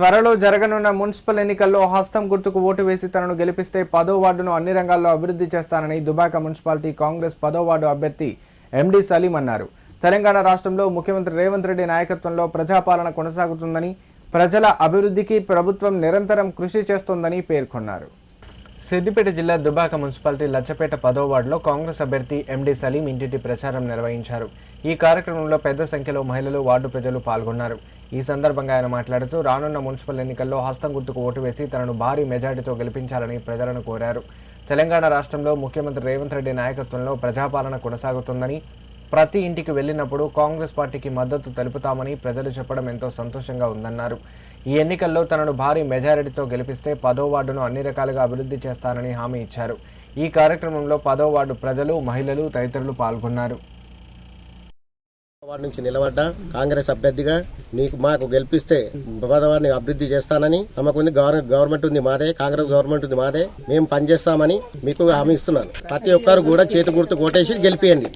త్వరలో జరగనున్న మున్సిపల్ ఎన్నికల్లో హస్తం గుర్తుకు ఓటు వేసి తనను గెలిపిస్తే పదో వార్డును అన్ని రంగాల్లో అభివృద్ధి చేస్తానని దుబాక మున్సిపాలిటీ కాంగ్రెస్ పదో వార్డు అభ్యర్థి ఎండి సలీం అన్నారు. తెలంగాణ రాష్ట్రంలో ముఖ్యమంత్రి రేవంత్ రెడ్డి నాయకత్వంలో ప్రజాపాలన కొనసాగుతుందని ప్రజల అభివృద్ధికి ప్రభుత్వం నిరంతరం కృషి చేస్తోందని పేర్కొన్నారు. సిద్దిపేట జిల్లా దుబాక మున్సిపాలిటీ లచ్చపేట పదో వార్డులో కాంగ్రెస్ అభ్యర్థి ఎండి సలీం ఇంటింటి ప్రచారం నిర్వహించారు. ఈ కార్యక్రమంలో పెద్ద సంఖ్యలో మహిళలు వార్డు ప్రజలు పాల్గొన్నారు. ఈ సందర్భంగా ఆయన మాట్లాడుతూ రానున్న మున్సిపల్ ఎన్నికల్లో హస్తం గుర్తుకు ఓటు వేసి తనను భారీ మెజార్టీతో గెలిపించాలని ప్రజలను కోరారు. తెలంగాణ రాష్ట్రంలో ముఖ్యమంత్రి రేవంత్ రెడ్డి నాయకత్వంలో ప్రజాపాలన కొనసాగుతుందని ప్రతి ఇంటికి వెళ్ళినప్పుడు కాంగ్రెస్ పార్టీకి మద్దతు తెలుపుతామని ప్రజలు చెప్పడం ఎంతో సంతోషంగా ఉందన్నారు. ఈ ఎన్నికల్లో తనను భారీ మెజారిటీతో గెలిపిస్తే పదో వార్డును అన్ని రకాలుగా అభివృద్ధి చేస్తానని హామీ ఇచ్చారు. ఈ కార్యక్రమంలో పదో వార్డు ప్రజలు మహిళలు తదితరులు పాల్గొన్నారు. వార్డు నుంచి నిలబడ్డా కాంగ్రెస్ అభ్యర్థిగా నీకు మాకు గెలిపిస్తే పదవాడిని అభివృద్ధి చేస్తానని తమకుంది గవర్నమెంట్ ఉంది మాదే కాంగ్రెస్ గవర్నమెంట్ ఉంది మాదే మేము పనిచేస్తామని మీకు హామీ ఇస్తున్నాను. ప్రతి ఒక్కరు కూడా చేతి గుర్తు కొట్టేసి గెలిపియండి.